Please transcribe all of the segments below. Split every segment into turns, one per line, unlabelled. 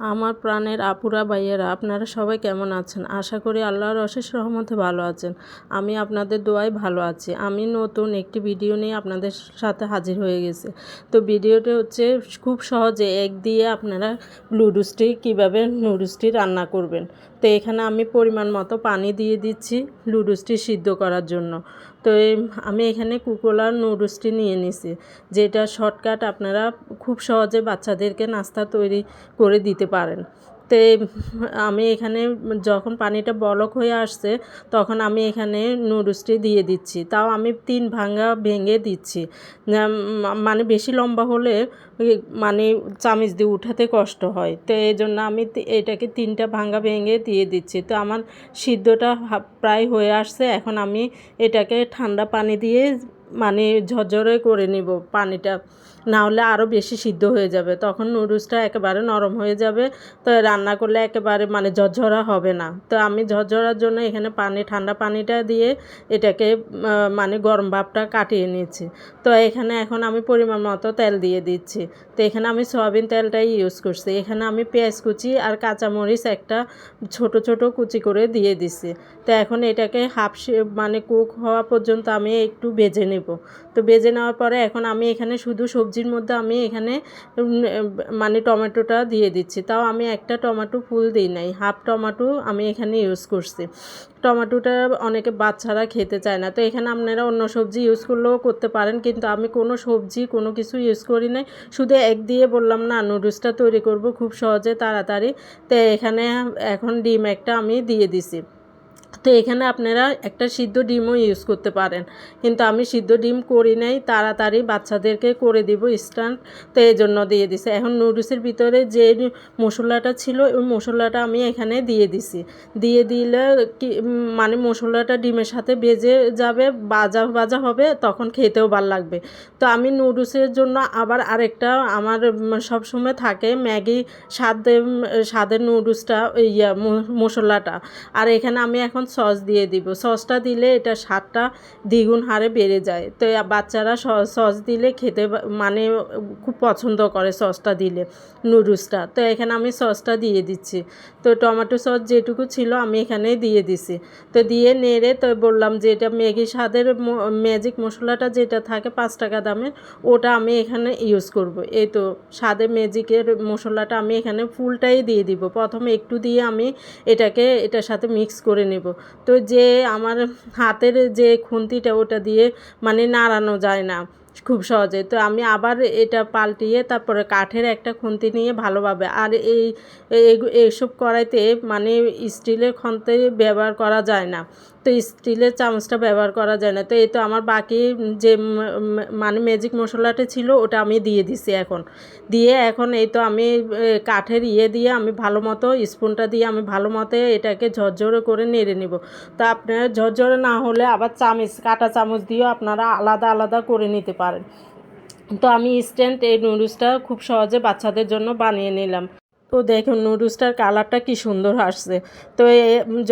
আমার প্রাণের আপুরা ভাইয়েরা, আপনারা সবাই কেমন আছেন? আশা করি আল্লাহর অশেষ রহমতে ভালো আছেন। আমি আপনাদের দোয়ায় ভালো আছি। আমি নতুন একটি ভিডিও নিয়ে আপনাদের সাথে হাজির হয়ে গেছি। তো ভিডিওটি হচ্ছে খুব সহজে এক দিয়ে আপনারা নুডলসটি কীভাবে নুডলসটি রান্না করবেন। তো এখানে আমি পরিমাণ মতো পানি দিয়ে দিচ্ছি নুডলসটি সিদ্ধ করার জন্য। তো আমি এখানে কুকোলার নুডলসটি নিয়ে নিছি, যেটা শর্টকাট আপনারা খুব সহজে বাচ্চাদেরকে নাস্তা তৈরি করে দিতে পারেন। তো আমি এখানে যখন পানিটা বলক হয়ে আসছে, তখন আমি এখানে নুডলসটি দিয়ে দিচ্ছি। তাও আমি তিন ভাঙা ভেঙে দিচ্ছি। মানে বেশি লম্বা হলে মানে চামিচ দিয়ে উঠাতে কষ্ট হয়। তো এই জন্য আমি এটাকে তিনটা ভাঙা ভেঙে দিয়ে দিচ্ছি। তো আমার সিদ্ধটা প্রায় হয়ে আসছে। এখন আমি এটাকে ঠান্ডা পানি দিয়ে মানে ঝরঝরে করে নিব পানিটা। না হলে আরও বেশি সিদ্ধ হয়ে যাবে। তখন নুডলসটা একেবারে নরম হয়ে যাবে। তো রান্না করলে একেবারে মানে ঝরঝরা হবে না। তো আমি ঝরঝরার জন্য এখানে পানি, ঠান্ডা পানিটা দিয়ে এটাকে মানে গরম ভাবটা কাটিয়ে নিয়েছি। তো এখানে এখন আমি পরিমাণ মতো তেল দিয়ে দিচ্ছি। তো এখানে আমি সয়াবিন তেলটাই ইউজ করছি। এখানে আমি পেঁয়াজ কুচি আর কাঁচামরিচ একটা ছোট ছোট কুচি করে দিয়ে দিছি। তো এখন এটাকে হাফ মানে কুক হওয়া পর্যন্ত আমি একটু বেজে নেব। তো বেজে নেওয়ার পরে এখন আমি এখানে শুধু সবজির মধ্যে আমি এখানে মানে টমেটোটা দিয়ে দিচ্ছি। তাও আমি একটা টমেটো ফুল দিই নাই, হাফ টমেটো আমি এখানে ইউজ করছি। টমেটোটা অনেকে বাচ্চারা খেতে চায় না। তো এখানে আপনারা অন্য সবজি ইউজ করলেও করতে পারেন, কিন্তু আমি কোনো সবজি, কোনো কিছু ইউজ করি নাই। শুধু এক দিয়ে বললাম, না নুডলসটা তৈরি করব খুব সহজে, তাড়াতাড়ি। তো এখানে এখন ডিম একটা আমি দিয়ে দিছি। তো এখানে আপনারা একটা সিদ্ধ ডিমও ইউজ করতে পারেন। কিন্তু আমি সিদ্ধ ডিম করি নাই, তাড়াতাড়ি বাচ্চাদেরকে করে দিব স্ট্যান্ড, তো এই জন্য দিয়ে দিছি। এখন নুডলসের ভিতরে যে মশলাটা ছিল, ওই মশলাটা আমি এখানে দিয়ে দিছি। দিয়ে দিলে কি মানে মশলাটা ডিমের সাথে ভেজে যাবে বাজা বাজা হবে, তখন খেতেও ভালো লাগবে। তো আমি নুডলসের জন্য আবার আরেকটা আমার সব সময় থাকে ম্যাগি স্বাদ, স্বাদের নুডলসটা, ইয়া, মশলাটা। আর এখানে আমি এখন সস দিয়ে দিব। সসটা দিলে এটা স্বাদটা দ্বিগুণ হারে বেড়ে যায়। তো বাচ্চারা সস দিলে খেতে মানে খুব পছন্দ করে সসটা দিলে, নুডলসটা। তো এখানে আমি সসটা দিয়ে দিচ্ছি। তো টমেটো সস যেটুকু ছিল আমি এখানে দিয়ে দিছি। তো দিয়ে নেড়ে তো বললাম যে এটা ম্যাগি স্বাদের ম্যাজিক মশলাটা যেটা থাকে পাঁচ টাকা দামের, ওটা আমি এখানে ইউজ করব। এই তো স্বাদের ম্যাজিকের মশলাটা আমি এখানে ফুলটাই দিয়ে দিব। প্রথমে একটু দিয়ে আমি এটাকে, এটার সাথে মিক্স করে নেব। তো যে আমার হাতের যে খুন্তিটা ওটা দিয়ে মানে নাড়ানো যায় না খুব সহজে। তো আমি আবার এটা পাল্টিয়ে তারপরে কাঠের একটা খুন্তি নিয়ে ভালোভাবে আর এই এই- এইসব কড়াইতে মানে স্টিলের খন্তে ব্যবহার করা যায় না। তো স্টিলের চামচটা ব্যবহার করা যায় না। তো এই তো আমার বাকি যে মানে ম্যাজিক মশলাটা ছিল, ওটা আমি দিয়ে দিছি এখন। দিয়ে এখন এই তো আমি কাঠের ইয়ে দিয়ে আমি ভালো মতো স্পুনটা দিয়ে আমি ভালো মতো এটাকে ঝরঝরে করে নেড়ে নিব। তো আপনারা ঝরঝরে না হলে আবার চামচ, কাঁটা চামচ দিয়েও আপনারা আলাদা আলাদা করে নিতে পারেন। তো আমি ইনস্ট্যান্ট এই নুডলসটা খুব সহজে বাচ্চাদের জন্য বানিয়ে নিলাম। তো দেখুন, নুডলসটার কালারটা কি সুন্দর আসছে। তো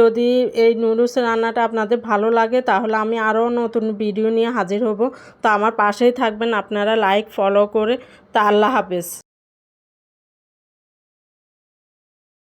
যদি এই নুডলস রান্নাটা আপনাদের ভালো লাগে, তাহলে আমি আরও নতুন ভিডিও নিয়ে হাজির হব। তো আমার পাশেই থাকবেন, আপনারা লাইক, ফলো করে, তা আল্লাহ হাফেজ।